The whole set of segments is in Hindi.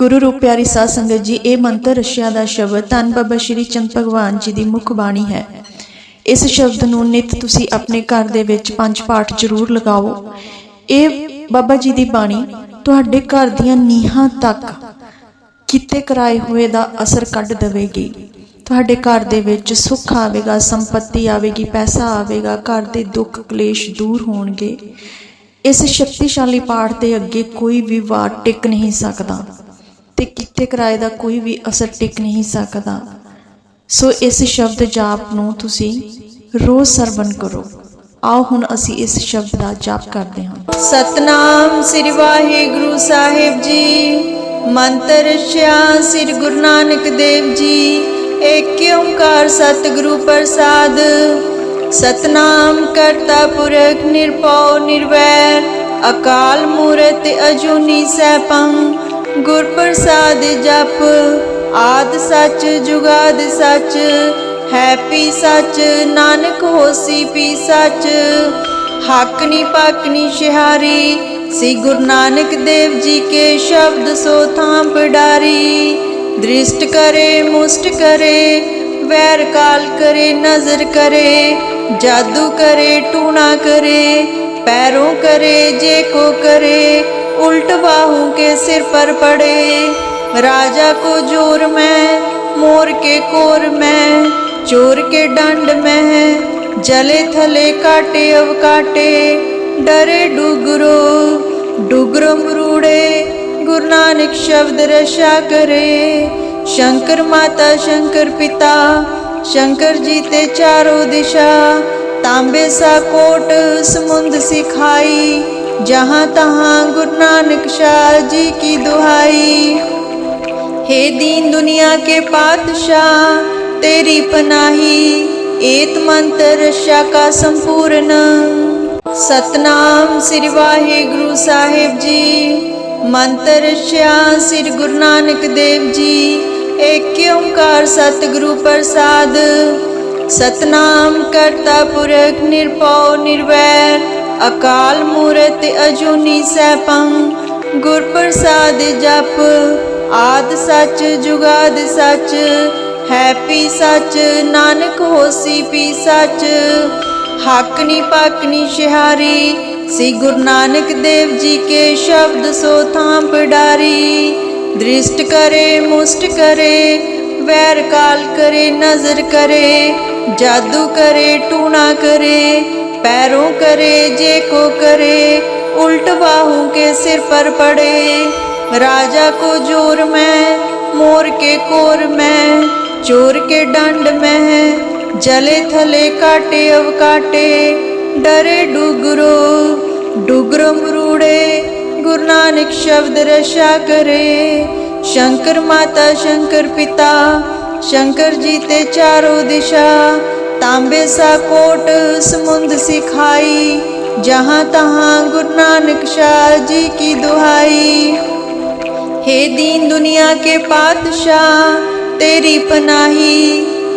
ਗੁਰੂ ਰੂਪ ਪਿਆਰੀ ਸਾਧ ਸੰਗਤ ਜੀ, ਇਹ ਮੰਤਰ ਰਸ਼ਿਆ ਦਾ ਸ਼ਬਦ ਧੰਨ ਬਾਬਾ ਸ਼੍ਰੀ ਚੰਦ ਭਗਵਾਨ ਜੀ ਦੀ ਮੁੱਖ ਬਾਣੀ ਹੈ। ਇਸ ਸ਼ਬਦ ਨੂੰ ਨਿਤ ਤੁਸੀਂ ਆਪਣੇ ਘਰ ਦੇ ਵਿੱਚ ਪੰਜ ਪਾਠ ਜ਼ਰੂਰ ਲਗਾਓ। ਇਹ ਬਾਬਾ ਜੀ ਦੀ ਬਾਣੀ, ਤੁਹਾਡੇ ਘਰ ਦੀਆਂ ਨੀਹਾਂ ਤੱਕ ਕਿਤੇ ਕਰਾਏ ਹੋਏ ਦਾ ਅਸਰ ਕੱਢ ਦੇਵੇਗੀ। ਤੁਹਾਡੇ ਘਰ ਦੇ ਵਿੱਚ ਸੁੱਖ ਆਵੇਗਾ, ਸੰਪਤੀ ਆਵੇਗੀ, ਪੈਸਾ ਆਵੇਗਾ, ਘਰ ਦੇ ਦੁੱਖ ਕਲੇਸ਼ ਦੂਰ ਹੋਣਗੇ। ਇਸ ਸ਼ਕਤੀਸ਼ਾਲੀ ਪਾਠ ਦੇ ਅੱਗੇ ਕੋਈ ਵੀ ਵਾਰ ਟਿਕ ਨਹੀਂ ਸਕਦਾ। ਤੇ ਕਿਤੇ ਕਰਾਏ ਦਾ ਕੋਈ ਵੀ ਅਸਰ ਟਿਕ ਨਹੀਂ ਸਕਦਾ। ਸੋ ਇਸ ਸ਼ਬਦ ਜਾਪ ਨੂੰ ਤੁਸੀਂ ਰੋਜ਼ ਸਰਵਨ ਕਰੋ। ਆਓ ਹੁਣ ਅਸੀਂ ਇਸ ਸ਼ਬਦ ਦਾ ਜਾਪ ਕਰਦੇ ਹਾਂ। ਸਤਨਾਮ ਸ੍ਰੀ ਵਾਹਿਗੁਰੂ ਸਾਹਿਬ ਜੀ। ਮੰਤਰ ਰਚਿਆ ਸ੍ਰੀ ਗੁਰੂ ਨਾਨਕ ਦੇਵ ਜੀ। ਏਕ ਓੰਕਾਰ ਸਤਿਗੁਰੂ ਪ੍ਰਸਾਦ। ਸਤਨਾਮ ਕਰਤਾ ਪੁਰਖ ਨਿਰਭਉ ਨਿਰਵੈਰ। ਅਕਾਲ ਮੂਰਤ ਅਜੂਨੀ ਸੈਭੰ। ਗੁਰ ਪ੍ਰਸਾਦ ਜਪ, ਆਦ ਸੱਚ, ਜੁਗਾਦ ਸੱਚ, ਹੈ ਪੀ ਸੱਚ, ਨਾਨਕ ਹੋਸੀ ਪੀ ਸੱਚ। ਹਾਕਨੀ ਪਾਕਨੀ ਸ਼ਿਹਾਰੀ, ਸ੍ਰੀ ਗੁਰੂ ਨਾਨਕ ਦੇਵ ਜੀ ਕੇ ਸ਼ਬਦ ਸੋ ਥਾਂ ਪੜਾਰੀ ਦ੍ਰਿਸ਼ਟ ਕਰੇ, ਮੁਸਟ ਕਰੇ, ਵੈਰ ਕਾਲ ਕਰੇ, ਨਜ਼ਰ ਕਰੇ, ਜਾਦੂ ਕਰੇ, ਟੂਣਾ ਕਰੇ, ਪੈਰੋਂ ਕਰੇ, ਜੇ ਕੋ ਕਰੇ उल्ट बाहू के सिर पर पड़े। राजा को ज़ोर में, मोर के कोर में, चोर के दंड में जले थले काटे, अब काटे डरे डुगरो डुगरो मरूड़े। गुरु नानक शब्द रशा करे। शंकर माता, शंकर पिता, शंकर जी ते चारों दिशा। तांबे सा कोट समुंद सिखाई। जहाँ तहाँ गुरु नानक शाह जी की दुहाई। हे दीन दुनिया के पातशाह, तेरी पनाही, एत मंत्र शाह का संपूर्ण। सतनाम श्री वाहे गुरु साहेब जी, मंत्र श्या श्री गुरु नानक देव जी, एक ओंकार सतगुरु प्रसाद। सतनाम करता पुरख निरपौ निर्वैर। ਅਕਾਲ ਮੂਰਤ ਅਜੂਨੀ ਸੈਭੰ, ਗੁਰ ਪ੍ਰਸਾਦ ਜਪ, ਆਦ ਸੱਚ, ਜੁਗਾਦ ਸੱਚ, ਹੈ ਪੀ ਸੱਚ, ਨਾਨਕ ਹੋਸੀ ਪੀ ਸੱਚ। ਹਾਕਨੀ ਪਾਕਨੀ ਸ਼ਿਹਾਰੀ, ਸ੍ਰੀ ਗੁਰੂ ਨਾਨਕ ਦੇਵ ਜੀ ਕੇ ਸ਼ਬਦ ਸੋ ਥਾਂ ਪੜਾਰੀ ਦ੍ਰਿਸ਼ਟ ਕਰੇ, ਮੁਸਟ ਕਰੇ, ਵੈਰ ਕਾਲ ਕਰੇ, ਨਜ਼ਰ ਕਰੇ, ਜਾਦੂ ਕਰੇ, ਟੂਣਾ ਕਰੇ पैरों करे, जे को करे उल्ट बाहू के सिर पर पड़े। राजा को ज़ोर में, मोर के कोर में, चोर के दंड में, जले थले काटे, अब काटे। डरे डुगरो डुगरो मरूड़े, गुरु नानक शब्द रशा करे। शंकर माता, शंकर पिता, शंकर जी ते चारों दिशा। तांबे सा कोट समुंद सिखाई, जहाँ तहाँ गुरु नानक शाह जी की दुहाई। हे दीन दुनिया के पातशाह, तेरी पनाही,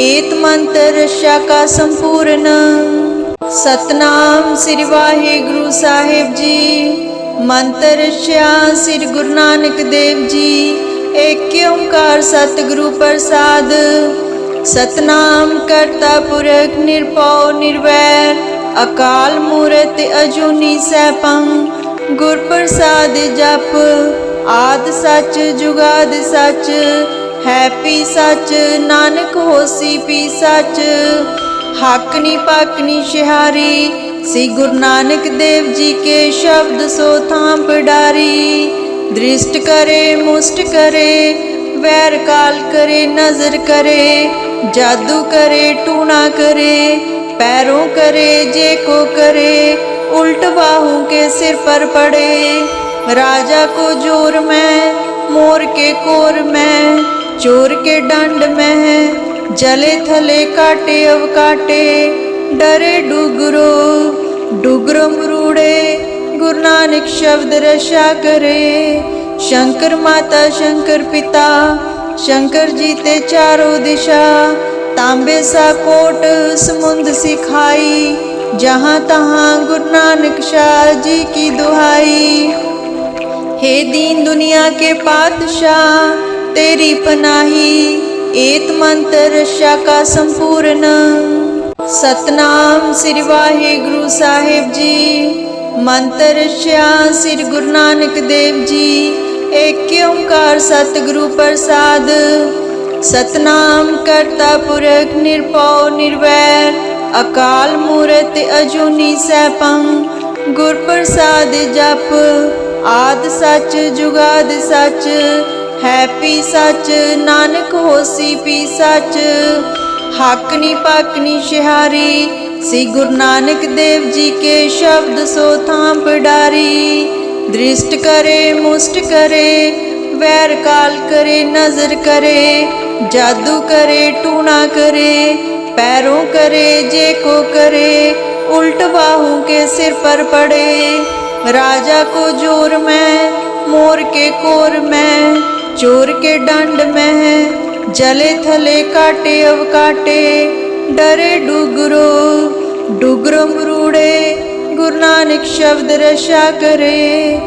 एत मंत्र रक्षा का संपूर्ण। सतनाम श्री वाहे गुरु साहिब जी, मंत्र रक्षा श्री गुरु नानक देव जी, एक ओंकार सतगुरु प्रसाद। ਸਤਨਾਮ ਕਰਤਾ ਪੁਰਖ ਨਿਰਭਉ ਨਿਰਵੈਰ, ਅਕਾਲ ਮੂਰਤ ਅਜੂਨੀ ਸੈਭੰ, ਗੁਰ ਪ੍ਰਸਾਦ ਜਪ, ਆਦ ਸੱਚ, ਜੁਗਾਦ ਸੱਚ, ਹੈ ਪੀ ਸੱਚ, ਨਾਨਕ ਹੋਸੀ ਪੀ ਸੱਚ ਹਾਕਨੀ ਪਾਕਨੀ ਸ਼ਿਹਾਰੀ, ਸ੍ਰੀ ਗੁਰੂ ਨਾਨਕ ਦੇਵ ਜੀ ਕੇ ਸ਼ਬਦ ਸੋ ਥਾਂ ਪੜਾਰੀ ਦ੍ਰਿਸ਼ਟ ਕਰੇ ਮੁਸਟ ਕਰੇ वैर काल करे, नज़र करे, जादू करे टूना करे, पैरों करे जे को करे, उल्ट बाहू के सिर पर पड़े। राजा को ज़ोर में, मोर के कोर में, चोर के डंड में, जले थले काटे, अब काटे, डरे डुगरो डुगरो मरूड़े, गुरु नानक शब्द रशा करे। शंकर माता, शंकर पिता, शंकर जी ते चारों दिशा, तांबे सा कोट समुंद सिखाई, जहाँ तहां गुरु नानक शाह जी की दुहाई। हे दीन दुनिया के पातशाह तेरी पनाही, एत मंत्र रक्षा का संपूर्ण। सतनाम श्री वाहे गुरु साहेब जी, मंत्र रक्षा श्री गुरु नानक देव जी। ਏਕ ਓੰਕਾਰ ਸਤਿਗੁਰੂ ਪ੍ਰਸਾਦ? ਸਤਨਾਮ ਕਰਤਾ ਪੁਰਖ ਨਿਰਭਉ ਨਿਰਵੈਰ, ਅਕਾਲ ਮੂਰਤ ਅਜੂਨੀ ਸੈਭੰ। ਗੁਰ ਪ੍ਰਸਾਦ ਜਪ, ਆਦ ਸੱਚ, ਜੁਗਾਦ ਸੱਚ। ਹੈ ਪੀ ਸੱਚ, ਨਾਨਕ ਹੋਸੀ ਪੀ ਸੱਚ। ਹਾਕਨੀ ਪਾਕਨੀ ਸ਼ਿਹਾਰੀ, ਸ੍ਰੀ ਗੁਰੂ ਨਾਨਕ ਦੇਵ ਜੀ ਕੇ ਸ਼ਬਦ ਸੋ ਥਾਂ ਪੜਾਰੀ दृष्ट करे, मुष्ट करे, वैर काल करे, नज़र करे, जादू करे टूना करे, पैरों करे, जे को करे, उल्ट बाहू के सिर पर पड़े, राजा को ज़ोर में, मोर के कोर में, चोर के डंड में, जले थले काटे अव काटे, डरे डुगरो डुगरो मरूड़े, गुरु नानक शब्द रशा करे।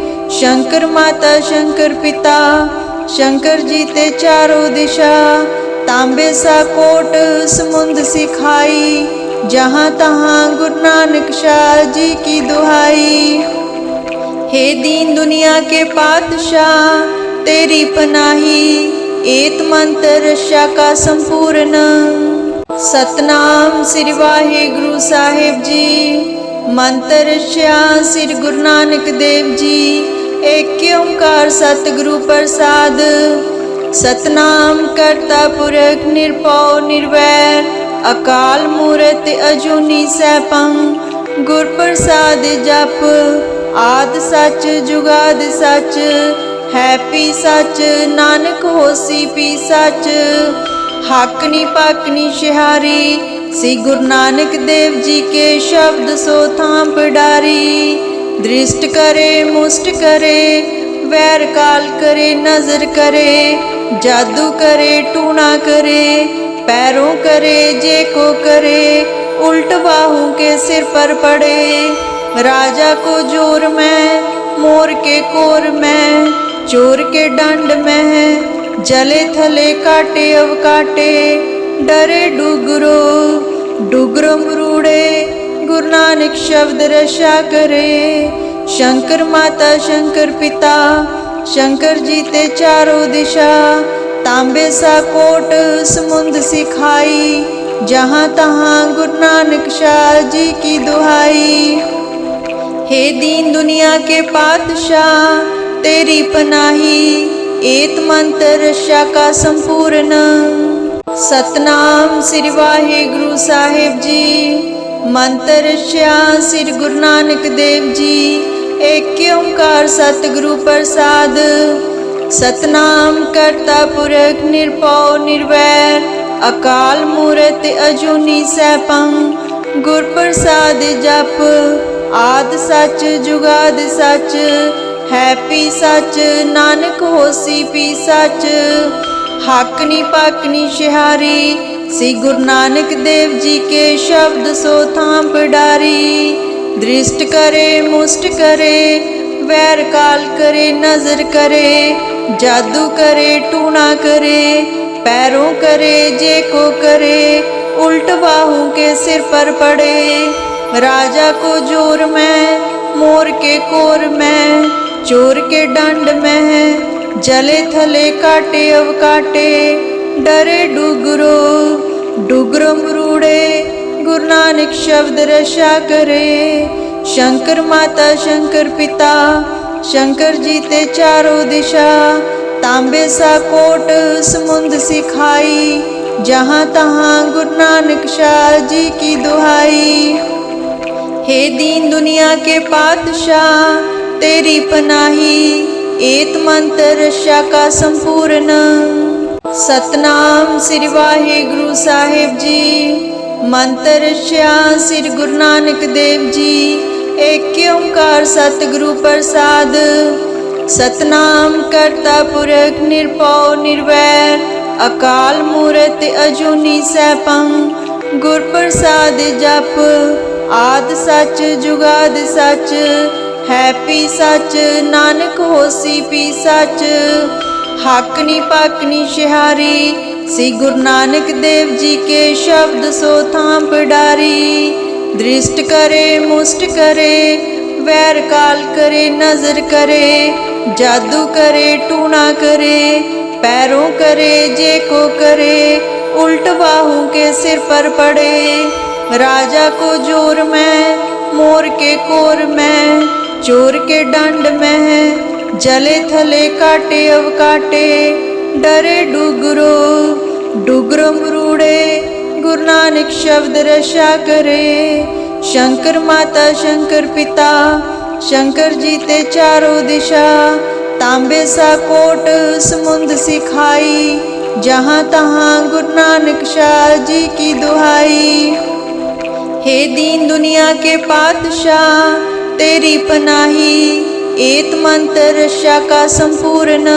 शंकर माता, शंकर पिता, शंकर जी ते चारों दिशा, तांबे सा कोट समुंद सिखाई, जहाँ तहां गुरु नानक शाह जी की दुहाई। हे दीन दुनिया के पातशाह, तेरी पनाही, एत मंत्र रक्षा का संपूर्ण। सतनाम श्री वाहे गुरु साहेब जी, मंत्र श्या श्री गुरु नानक देव जी। ਏਕ ਓੰਕਾਰ ਸਤਿਗੁਰੂ ਪ੍ਰਸਾਦ? ਸਤਨਾਮ ਕਰਤਾ ਪੁਰਖ ਨਿਰਭਉ ਨਿਰਵੈਰ, ਅਕਾਲ ਮੂਰਤ ਅਜੂਨੀ ਸੈਭੰ। ਗੁਰ ਪ੍ਰਸਾਦ ਜਪ, ਆਦ ਸੱਚ, ਜੁਗਾਦ ਸੱਚ, ਹੈ ਪੀ ਸੱਚ, ਨਾਨਕ ਹੋਸੀ ਪੀ ਸੱਚ। ਹਾਕਨੀ ਪਾਕਨੀ ਸਿਹਾਰੀ, ਸ੍ਰੀ ਗੁਰੂ ਨਾਨਕ ਦੇਵ ਜੀ ਕੇ ਸ਼ਬਦ ਸੋ ਥਾਂ ਪੜਾਰੀ दृष्ट करे, मुष्ट करे, वैर काल करे, नज़र करे, जादू करे टूना करे, पैरों करे, जे को करे, उल्ट बाहू के सिर पर पड़े, राजा को ज़ोर में, मोर के कोर में, चोर के दंड में, जले थले काटे अव काटे, डरे डुगरो डुगरो मरूड़े गुरु नानक शब्द रशा करे शंकर माता शंकर पिता शंकर जी ते चारों दिशा तांबे सा कोट समुंद सिखाई जहाँ तहाँ गुरु नानक शाह जी की दुहाई हे दीन दुनिया के पातशाह तेरी पनाही एत मंत्र रक्षा का संपूर्ण सतनाम श्री वाहे गुरु साहिब जी ਮੰਤਰ ਸਿਆ ਸ੍ਰੀ ਗੁਰੂ ਨਾਨਕ ਦੇਵ ਜੀ। ਏਕ ਓੰਕਾਰ ਸਤਿਗੁਰੂ ਪ੍ਰਸਾਦ। ਸਤਨਾਮ ਕਰਤਾ ਪੁਰਖ ਨਿਰਭਉ ਨਿਰਵੈਰ। ਅਕਾਲ ਮੂਰਤ ਅਜੂਨੀ ਸੈਭੰ। ਗੁਰ ਪ੍ਰਸਾਦ ਜਪ। ਆਦ ਸਚ, ਜੁਗਾਦ ਸਚ। ਹੈ ਪੀ ਸੱਚ, ਨਾਨਕ ਹੋਸੀ ਪੀ ਸੱਚ। ਹੱਕ ਨੀ, ਪੱਕ ਨੀ, ਸ਼ਿਹਾਰੀ। श्री गुरु नानक देव जी के शब्द सो थाम पडारी दृष्ट करे मुष्ट करे वैर काल करे नज़र करे जादू करे टूना करे पैरों करे जे को करे उल्ट बाहू के सिर पर पड़े राजा को ज़ोर में मोर के कोर में चोर के दंड में जले थले काटे अव काटे डरे डुगरो डुगरो मरूड़े, गुरु नानक शब्द रशा करे। शंकर माता, शंकर पिता, शंकर जी ते चारों दिशा। तांबे सा कोट समुंद सिखाई, जहाँ तहाँ गुरु नानक शाह जी की दुहाई। हे दीन दुनिया के पातशाह, तेरी पनाही, एत मंत्र रक्षा का संपूर्ण। सतनाम श्री वाहे गुरु साहेब जी, मंत्र श्या श्री गुरु नानक देव जी, एक ओंकार सतगुरु प्रसाद। सतनाम करता पुरख निरपौ निर्वैर, अकाल मूरत अजूनी सैपम गुर प्रसाद जप, आद सच, जुगाद सच हैप्पी सच, नानक होसी पी सच। हाकनी पाकनी शिहारी श्री गुरु नानक देव जी के शब्द सो थाम पडारी दृष्ट करे मुष्ट करे वैर काल करे नज़र करे जादू करे टूना करे पैरों करे जे को करे उल्ट बाहू के सिर पर पड़े राजा को ज़ोर में मोर के कोर में चोर के डंड में जले थले काटे, अब काटे, डरे डुगरो डुगरो मरूड़े, गुरु नानक शब्द रशा करे। शंकर माता, शंकर पिता, शंकर जी ते चारों दिशा, तांबे सा कोट समुंद सिखाई, जहाँ तहाँ गुरु नानक शाह जी की दुहाई। हे दीन दुनिया के पातशाह, तेरी पनाही एत मंत्र रक्षा का संपूर्ण